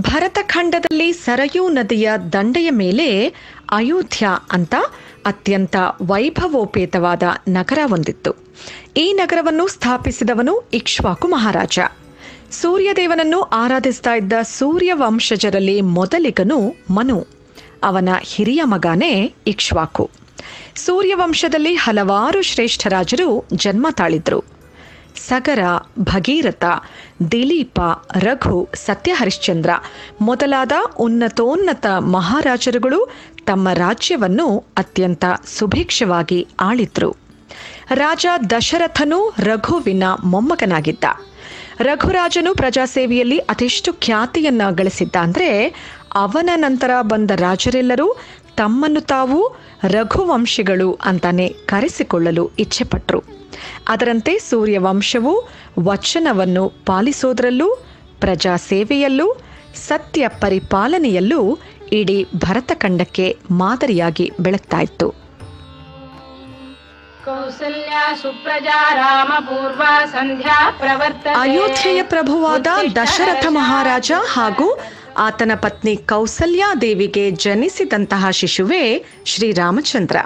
ಉತ್ತರಾಖಂಡದಲ್ಲಿ ಸರಯೂ ನದಿಯ ದಂಡೆಯ ಮೇಲೆ ಅಯೋಧ್ಯ ಅಂತ ಅತ್ಯಂತ ವೈಭವೋಪೇತವಾದ ನಗರ ಹೊಂದಿತ್ತು. ಈ ನಗರವನ್ನು ಸ್ಥಾಪಿಸಿದವನು ಇಕ್ಷ್ವಾಕು ಮಹಾರಾಜ. ಸೂರ್ಯದೇವನನ್ನು ಆರಾಧಿಸ್ತಾ ಇದ್ದ ಸೂರ್ಯ ವಂಶಜರಲ್ಲಿ ಮೊದಲಿಗನು ಮನು. ಅವನ ಹಿರಿಯ ಮಗನೇ ಇಕ್ಷ್ವಾಕು. ಸೂರ್ಯವಂಶದಲ್ಲಿ ಹಲವಾರು ಶ್ರೇಷ್ಠ ರಾಜರು ಜನ್ಮ ತಾಳಿದ್ರು. ಸಗರ, ಭಗೀರಥ, ದಿಲೀಪ, ರಘು, ಸತ್ಯಹರಿಶ್ಚಂದ್ರ ಮೊದಲಾದ ಉನ್ನತೋನ್ನತ ಮಹಾರಾಜರುಗಳು ತಮ್ಮ ರಾಜ್ಯವನ್ನು ಅತ್ಯಂತ ಸುಭಿಕ್ಷವಾಗಿ ಆಳಿದ್ರು. ರಾಜ ದಶರಥನು ರಘುವಿನ ಮೊಮ್ಮಗನಾಗಿದ್ದ. ರಘುರಾಜನು ಪ್ರಜಾಸೇವೆಯಲ್ಲಿ ಅದೆಷ್ಟು ಖ್ಯಾತಿಯನ್ನ ಗಳಿಸಿದ್ದ ಅಂದರೆ ಅವನ ನಂತರ ಬಂದ ರಾಜರೆಲ್ಲರೂ ತಮ್ಮನ್ನು ತಾವು ರಘುವಂಶಿಗಳು ಅಂತಾನೆ ಕರೆಸಿಕೊಳ್ಳಲು ಇಚ್ಛೆಪಟ್ರು. ಅದರಂತೆ ಸೂರ್ಯವಂಶವು ವಚನವನ್ನು ಪಾಲಿಸೋದ್ರಲ್ಲೂ ಪ್ರಜಾ ಸೇವೆಯಲ್ಲೂ ಸತ್ಯ ಪರಿಪಾಲನೆಯಲ್ಲೂ ಇಡೀ ಭರತಖಂಡಕ್ಕೆ ಮಾದರಿಯಾಗಿ ಬೆಳಗ್ತಾ ಇತ್ತು ಅಯೋಧ್ಯೆಯ ಪ್ರಭುವಾದ ದಶರಥ ಮಹಾರಾಜ ಹಾಗೂ ಆತನ ಪತ್ನಿ ಕೌಸಲ್ಯಾದೇವಿಗೆ ಜನಿಸಿದಂತಹ ಶಿಶುವೇ ಶ್ರೀರಾಮಚಂದ್ರ.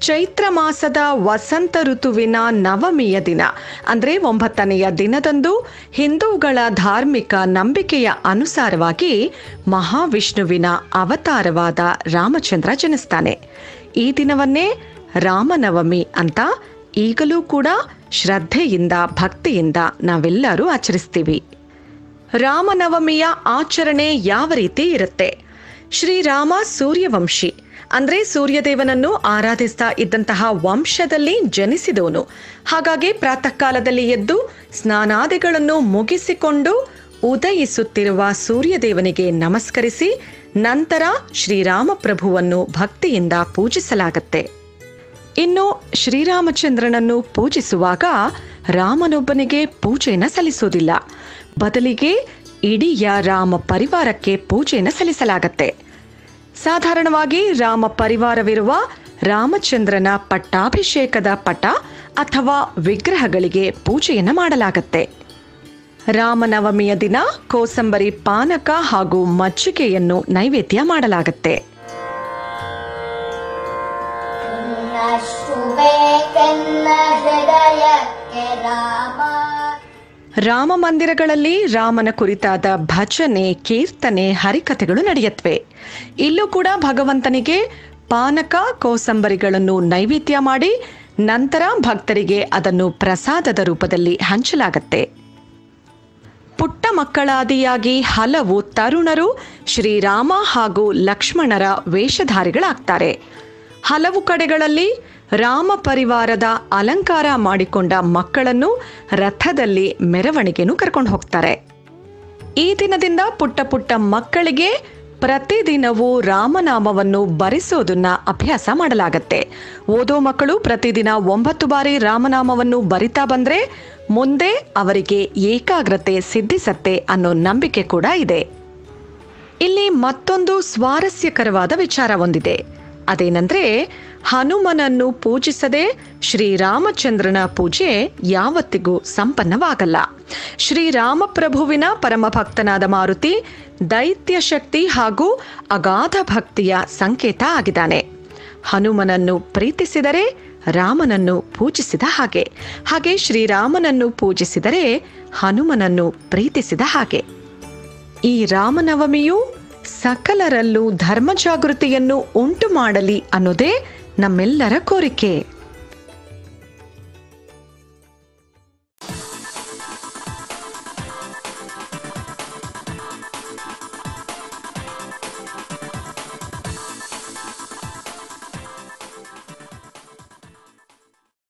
ಚೈತ್ರ ಮಾಸದ ವಸಂತ ಋತುವಿನ ನವಮಿಯ ದಿನ. ಅಂದರೆ ಒಂಬತ್ತನೆಯ ದಿನದಂದು ಹಿಂದೂಗಳ ಧಾರ್ಮಿಕ ನಂಬಿಕೆಯ ಅನುಸಾರವಾಗಿ ಮಹಾವಿಷ್ಣುವಿನ ಅವತಾರವಾದ ರಾಮಚಂದ್ರ ಜನಿಸ್ತಾನೆ. ಈ ದಿನವನ್ನೇ ರಾಮನವಮಿ ಅಂತ ಈಗಲೂ ಕೂಡ ಶ್ರದ್ಧೆಯಿಂದ, ಭಕ್ತಿಯಿಂದ ನಾವೆಲ್ಲರೂ ಆಚರಿಸ್ತೀವಿ. ರಾಮನವಮಿಯ ಆಚರಣೆ ಯಾವ ರೀತಿ ಇರುತ್ತೆ? ಶ್ರೀರಾಮ ಸೂರ್ಯವಂಶಿ. ಅಂದ್ರೆ ಸೂರ್ಯದೇವನನ್ನು ಆರಾಧಿಸ್ತಾ ಇದ್ದಂತಹ ವಂಶದಲ್ಲಿ ಜನಿಸಿದವನು. ಹಾಗಾಗಿ ಪ್ರಾತಃ ಕಾಲದಲ್ಲಿ ಎದ್ದು ಸ್ನಾನಾದಿಗಳನ್ನು ಮುಗಿಸಿಕೊಂಡು ಉದಯಿಸುತ್ತಿರುವ ಸೂರ್ಯದೇವನಿಗೆ ನಮಸ್ಕರಿಸಿ ನಂತರ ಶ್ರೀರಾಮ ಪ್ರಭುವನ್ನು ಭಕ್ತಿಯಿಂದ ಪೂಜಿಸಲಾಗತ್ತೆ. ಇನ್ನು ಶ್ರೀರಾಮಚಂದ್ರನನ್ನು ಪೂಜಿಸುವಾಗ ರಾಮನೊಬ್ಬನಿಗೆ ಪೂಜೆಯನ್ನು ಸಲ್ಲಿಸೋದಿಲ್ಲ ಬದಲಿಗೆ ಇಡೀ ರಾಮ ಪರಿವಾರಕ್ಕೆ ಪೂಜೆಯನ್ನು ಸಲ್ಲಿಸಲಾಗತ್ತೆ. ಸಾಧಾರಣವಾಗಿ ರಾಮ ಪರಿವಾರವಿರುವ ರಾಮಚಂದ್ರನ ಪಟ್ಟಾಭಿಷೇಕದ ಪಟ ಅಥವಾ ವಿಗ್ರಹಗಳಿಗೆ ಪೂಜೆಯನ್ನು ಮಾಡಲಾಗತ್ತೆ. ರಾಮನವಮಿಯ ದಿನ ಕೋಸಂಬರಿ ಪಾನಕ ಹಾಗೂ ಮಜ್ಜಿಗೆಯನ್ನು ನೈವೇದ್ಯ ಮಾಡಲಾಗತ್ತೆ. ಹೃದಯಕ್ಕೆ ರಾಮ ರಾಮ ಮಂದಿರಗಳಲ್ಲಿ ರಾಮನ ಕುರಿತಾದ ಭಜನೆ, ಕೀರ್ತನೆ, ಹರಿಕಥೆಗಳು ನಡೆಯತ್ವೆ. ಇಲ್ಲೂ ಕೂಡ ಭಗವಂತನಿಗೆ ಪಾನಕ, ಕೋಸಂಬರಿಗಳನ್ನು ನೈವೇದ್ಯ ಮಾಡಿ ನಂತರ ಭಕ್ತರಿಗೆ ಅದನ್ನು ಪ್ರಸಾದದ ರೂಪದಲ್ಲಿ ಹಂಚಲಾಗತ್ತೆ. ಪುಟ್ಟ ಮಕ್ಕಳಾದಿಯಾಗಿ ಹಲವು ತರುಣರು ಶ್ರೀರಾಮ ಹಾಗೂ ಲಕ್ಷ್ಮಣರ ವೇಷಧಾರಿಗಳಾಗ್ತಾರೆ. ಹಲವು ಕಡೆಗಳಲ್ಲಿ ರಾಮ ಪರಿವಾರದ ಅಲಂಕಾರ ಮಾಡಿಕೊಂಡ ಮಕ್ಕಳನ್ನು ರಥದಲ್ಲಿ ಮೆರವಣಿಗೆನೂ ಕರ್ಕೊಂಡು ಹೋಗ್ತಾರೆ. ಈ ದಿನದಿಂದ ಪುಟ್ಟ ಪುಟ್ಟ ಮಕ್ಕಳಿಗೆ ಪ್ರತಿದಿನವೂ ರಾಮನಾಮವನ್ನು ಬರಿಸೋದನ್ನ ಅಭ್ಯಾಸ ಮಾಡಲಾಗತ್ತೆ. ಓದೋ ಮಕ್ಕಳು ಪ್ರತಿದಿನ ಒಂಬತ್ತು ಬಾರಿ ರಾಮನಾಮವನ್ನು ಬರಿತಾ ಬಂದ್ರೆ ಮುಂದೆ ಅವರಿಗೆ ಏಕಾಗ್ರತೆ ಸಿದ್ಧಿಸತ್ತೆ ಅನ್ನೋ ನಂಬಿಕೆ ಕೂಡ ಇದೆ. ಇಲ್ಲಿ ಮತ್ತೊಂದು ಸ್ವಾರಸ್ಯಕರವಾದ ವಿಚಾರ ಒಂದಿದೆ. ಅದೇನಂದ್ರೆ ಹನುಮನನ್ನು ಪೂಜಿಸದೆ ಶ್ರೀರಾಮಚಂದ್ರನ ಪೂಜೆ ಯಾವತ್ತಿಗೂ ಸಂಪನ್ನವಾಗಲ್ಲ. ಶ್ರೀರಾಮಪ್ರಭುವಿನ ಪರಮಭಕ್ತನಾದ ಮಾರುತಿ ದೈತ್ಯ ಶಕ್ತಿ ಹಾಗೂ ಅಗಾಧ ಭಕ್ತಿಯ ಸಂಕೇತ ಆಗಿದ್ದಾನೆ. ಹನುಮನನ್ನು ಪ್ರೀತಿಸಿದರೆ ರಾಮನನ್ನು ಪೂಜಿಸಿದ ಹಾಗೆ. ಹಾಗೆ ಶ್ರೀರಾಮನನ್ನು ಪೂಜಿಸಿದರೆ ಹನುಮನನ್ನು ಪ್ರೀತಿಸಿದ ಹಾಗೆ. ಈ ರಾಮನವಮಿಯು ಸಕಲರಲ್ಲೂ ಧರ್ಮ ಜಾಗೃತಿಯನ್ನು ಉಂಟು ಮಾಡಲಿ ಅನ್ನೋದೇ ನಮ್ಮೆಲ್ಲರ ಕೋರಿಕೆ.